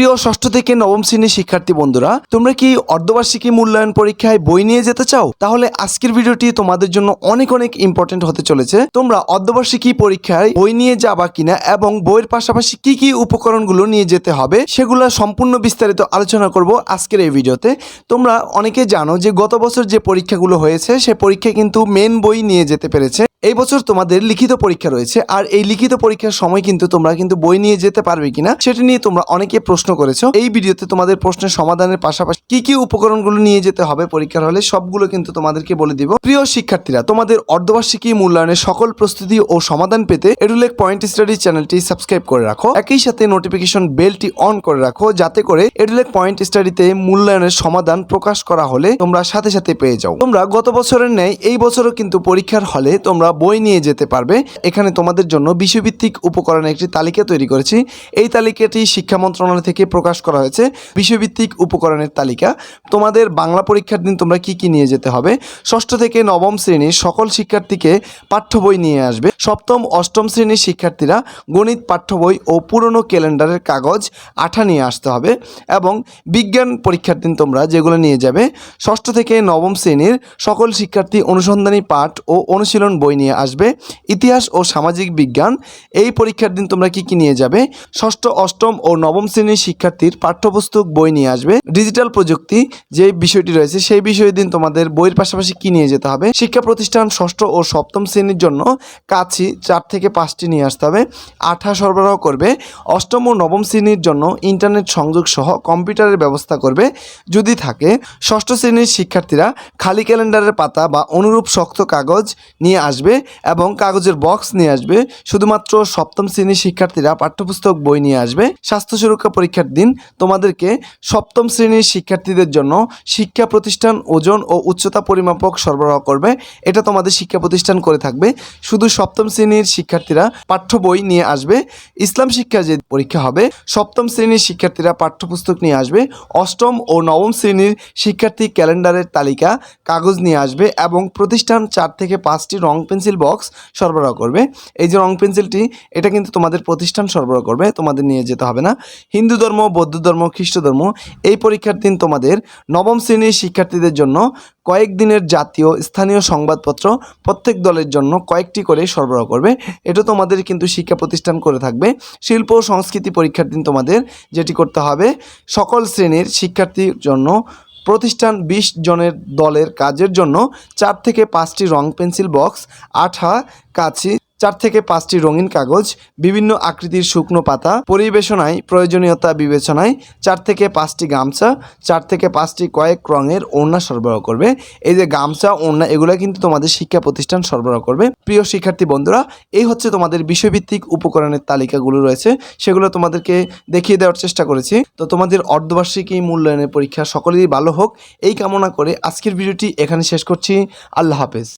প্রিয় ষষ্ঠ থেকে নবম শ্রেণির শিক্ষার্থী বন্ধুরা, তোমরা কি অর্ধবার্ষিকী মূল্যায়ন পরীক্ষায় বই নিয়ে যেতে চাও? তাহলে আজকের ভিডিওটি তোমাদের জন্য অনেক অনেক ইম্পর্টেন্ট হতে চলেছে। তোমরা অর্ধবার্ষিকী পরীক্ষায় বই নিয়ে যাবা কিনা এবং বইয়ের পাশাপাশি কি কি উপকরণগুলো নিয়ে যেতে হবে, সেগুলো সম্পূর্ণ বিস্তারিত আলোচনা করব আজকের এই ভিডিওতে। তোমরা অনেকে জানো যে গত বছর যে পরীক্ষাগুলো হয়েছে, সে পরীক্ষা কিন্তু মেন বই নিয়ে যেতে পেরেছে। এই বছর তোমাদের লিখিত পরীক্ষা রয়েছে, আর এই লিখিত পরীক্ষার সময় কিন্তু তোমরা কিন্তু বই নিয়ে যেতে পারবে কিনা, সেটা নিয়ে তোমরা অনেকে প্রশ্ন করেছ, এই ভিডিওতে তোমাদের প্রশ্নের সমাধানের পাশাপাশি কি কি উপকরণগুলো নিয়ে যেতে হবে পরীক্ষার হলে, সবগুলো কিন্তু তোমাদেরকে বলে দিব। প্রিয় শিক্ষার্থীরা, তোমাদের অর্ধবার্ষিকী মূল্যায়নের সকল প্রস্তুতি ও সমাধান পেতে এডুলেক পয়েন্ট স্টাডি চ্যানেলটি সাবস্ক্রাইব করে রাখো। একই সাথে নোটিফিকেশন বেলটি অন করে রাখো, যাতে করে এডুলেক পয়েন্ট স্টাডিতে মূল্যায়নের সমাধান প্রকাশ করা হলে তোমরা সাথে সাথে পেয়ে যাও। তোমরা গত বছরের ন্যায়, এই বছরও কিন্তু পরীক্ষার হলে তোমরা বই নিয়ে যেতে পারবে। এখানে তোমাদের জন্য বিষয়ভিত্তিক উপকরণের একটি তালিকা তৈরি করেছি। এই তালিকাটি শিক্ষা মন্ত্রণালয় থেকে প্রকাশ করা হয়েছে বিষয়ভিত্তিক উপকরণের তালিকা। তোমাদের বাংলা পরীক্ষার দিন তোমরা কি কি নিয়ে যেতে হবে? ষষ্ঠ থেকে নবম শ্রেণির সকল শিক্ষার্থীকে পাঠ্য বই নিয়ে আসবে। সপ্তম, অষ্টম শ্রেণির শিক্ষার্থীরা গণিত পাঠ্য বই ও পুরনো ক্যালেন্ডারের কাগজ, আঠা নিয়ে আসতে হবে এবং বিজ্ঞান পরীক্ষার দিন তোমরা যেগুলো নিয়ে যাবে। ষষ্ঠ থেকে নবম শ্রেণির সকল শিক্ষার্থী অনুসন্ধানী পাঠ ও অনুশীলন বই নিয়ে আসবে। ইতিহাস ও সামাজিক বিজ্ঞান, এই পরীক্ষার দিন তোমরা কি কি নিয়ে যাবে? ষষ্ঠ, অষ্টম ও নবম শ্রেণির শিক্ষার্থীর পাঠ্যপুস্তক বই নিয়ে আসবে। ডিজিটাল প্রযুক্তি যে বিষয়টি রয়েছে, সেই বিষয়ের দিন তোমাদের বইয়ের পাশাপাশি কি নিয়ে যেতে হবে? শিক্ষা প্রতিষ্ঠান ষষ্ঠ ও সপ্তম শ্রেণির জন্য কাছি চার থেকে পাঁচটি নিয়ে আসতে হবে। আঠা সরবরাহ করবে। অষ্টম ও নবম শ্রেণির জন্য ইন্টারনেট সংযোগ সহ কম্পিউটারের ব্যবস্থা করবে। যদি থাকে, ষষ্ঠ শ্রেণির শিক্ষার্থীরা খালি ক্যালেন্ডারের পাতা বা অনুরূপ শক্ত কাগজ নিয়ে আসবে এবং কাগজের বক্স নিয়ে আসবে। শুধুমাত্র সপ্তম শ্রেণির শিক্ষার্থীরা পাঠ্যপুস্তক বই নিয়ে আসবে। স্বাস্থ্য সুরক্ষা পরীক্ষার দিন তোমাদেরকে সপ্তম শ্রেণির শিক্ষার্থীদের জন্য শিক্ষা প্রতিষ্ঠান ওজন ও উচ্চতা পরিমাপক সরবরাহ করবে। এটা তোমাদের শিক্ষা প্রতিষ্ঠান করে থাকবে। শুধু সপ্তম শ্রেণির শিক্ষার্থীরা পাঠ্য বই নিয়ে আসবে। ইসলাম শিক্ষা যে পরীক্ষা হবে, সপ্তম শ্রেণির শিক্ষার্থীরা পাঠ্যপুস্তক নিয়ে আসবে। অষ্টম ও নবম শ্রেণির শিক্ষার্থী ক্যালেন্ডারের তালিকা, কাগজ নিয়ে আসবে এবং প্রতিষ্ঠান চার থেকে পাঁচটি রং পেন্সিল বক্স সরবরাহ করবে। এই যে রং পেন্সিলটি, এটা কিন্তু তোমাদের প্রতিষ্ঠান সরবরাহ করবে, তোমাদের নিয়ে যেতে হবে না। হিন্দু ধর্ম বৌদ্ধ ধর্ম খ্রিস্ট ধর্ম এই পরীক্ষার দিন তোমাদের নবম শ্রেণির শিক্ষার্থীদের জন্য কয়েকদিনের জাতীয় স্থানীয় সংবাদপত্র প্রত্যেক দলের জন্য কয়েকটি করে সরবরাহ করবে। এটা তোমাদের কিন্তু শিক্ষা প্রতিষ্ঠান করে থাকবে। শিল্প ও সংস্কৃতি পরীক্ষার দিন তোমাদের যেটি করতে হবে, সকল শ্রেণির শিক্ষার্থীর জন্য প্রতিষ্ঠান বিশ জনের দলের কাজের জন্য চার থেকে পাঁচটি রং পেন্সিল বক্স, আঠা, কাঁচি চার থেকে পাঁচটি রঙিন কাগজ, বিভিন্ন আকৃতির শুকনো পাতা, পরিবেশনায় প্রয়োজনীয়তা বিবেচনায় চার থেকে পাঁচটি গামছা, চার থেকে পাঁচটি কয়েক রঙের ওড়না সরবরাহ করবে। এই যে গামছা, ওড়না, এগুলো কিন্তু তোমাদের শিক্ষা প্রতিষ্ঠান সরবরাহ করবে। প্রিয় শিক্ষার্থী বন্ধুরা, এই হচ্ছে তোমাদের বিষয়ভিত্তিক উপকরণের তালিকাগুলো রয়েছে, সেগুলো তোমাদেরকে দেখিয়ে দেওয়ার চেষ্টা করেছি। তো তোমাদের অর্ধবার্ষিকী মূল্যায়নের পরীক্ষা সকলেরই ভালো হোক। এই কামনা করে আজকের ভিডিওটি এখানে শেষ করছি। আল্লাহ হাফেজ।